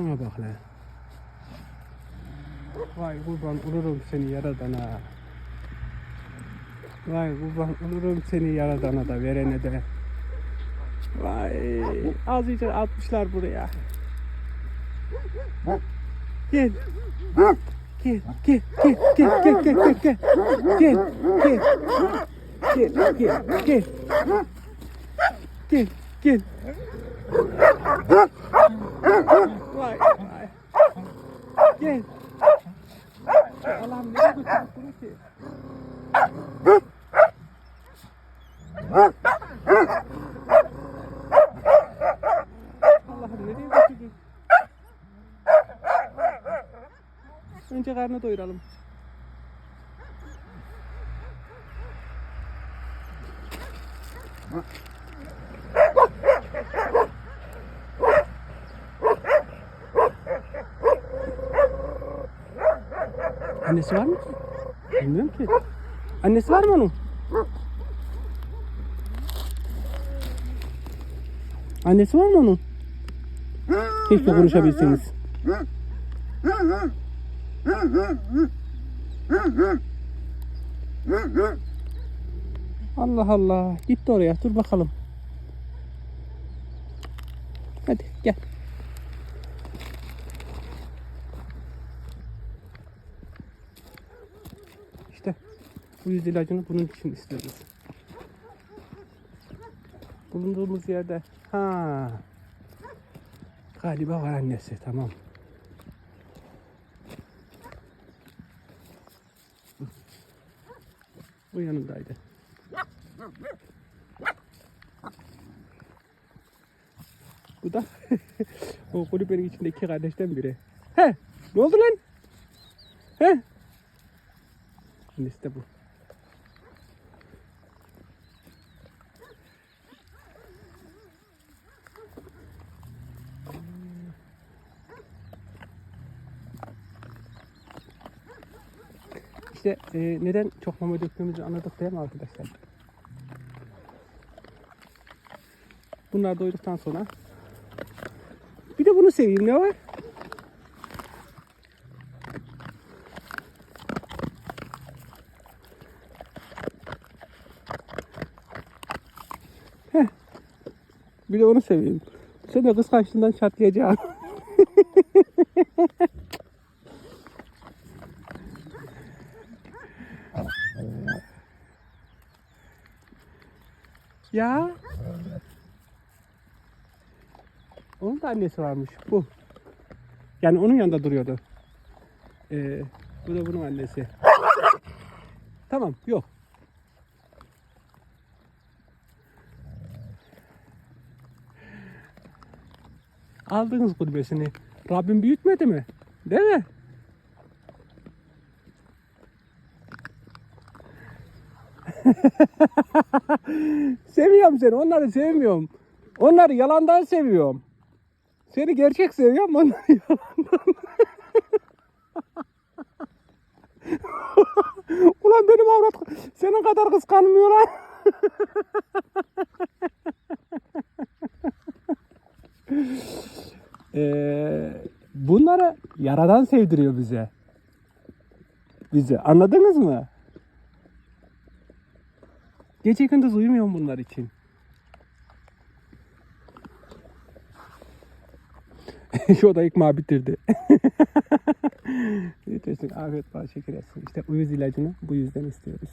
Şuna bak lan. Vay kurban olurum seni yaradana. Vay kurban olurum seni yaradana da verene de. Vay azıcık atmışlar buraya. Gel. Gel, gel, gel, gel, gel, gel, gel, gel, gel, gel, gel, gel, gel, gel, gel. Vay, vay. Gel. Allah'ım nereye götürdük bunu ki? Allah'ım nereye? Önce karnı doyuralım. Annesi var mı ki? Bilmiyorum ki. Annesi var mı onun? Annesi var mı onun? Keşke konuşabilseniz. Allah Allah. Gitti oraya. Dur bakalım. Hadi gel. İşte bu yüz ilacını bunun için istiyoruz. Bulunduğumuz yerde ha galiba var annesi tamam. Bu yanındaydı. Bu da o kulübenin içindeki kardeşten biri. He, ne oldu lan? He? Annesi de bu. İşte e, neden çok mama döktüğümüzü anladık değil mi arkadaşlar? Bunlar doyduktan sonra bir de bunu seveyim ne var? Heh. Bir de onu seveyim. Sen de kıskançlığından çatlayacaksın. Ya. Onun da annesi varmış. Bu. Yani onun yanında duruyordu. Ee, bu da bunun annesi. Tamam. Yok. Aldınız kulübesini. Rabbim büyütmedi mi? Değil mi? Seviyorum seni. Onları sevmiyorum. Onları yalandan seviyorum. Seni gerçek seviyorum. Onları yalandan. Ulan benim avrat senin kadar kıskanmıyor lan. Ee, bunları yaradan sevdiriyor bize. Bize. Anladınız mı? Gece gündüz uyumuyorum bunlar için. Şu da ikma bitirdi. Bitirsin. Afiyet bal şeker etsin. İşte uyuz ilacını bu yüzden istiyoruz.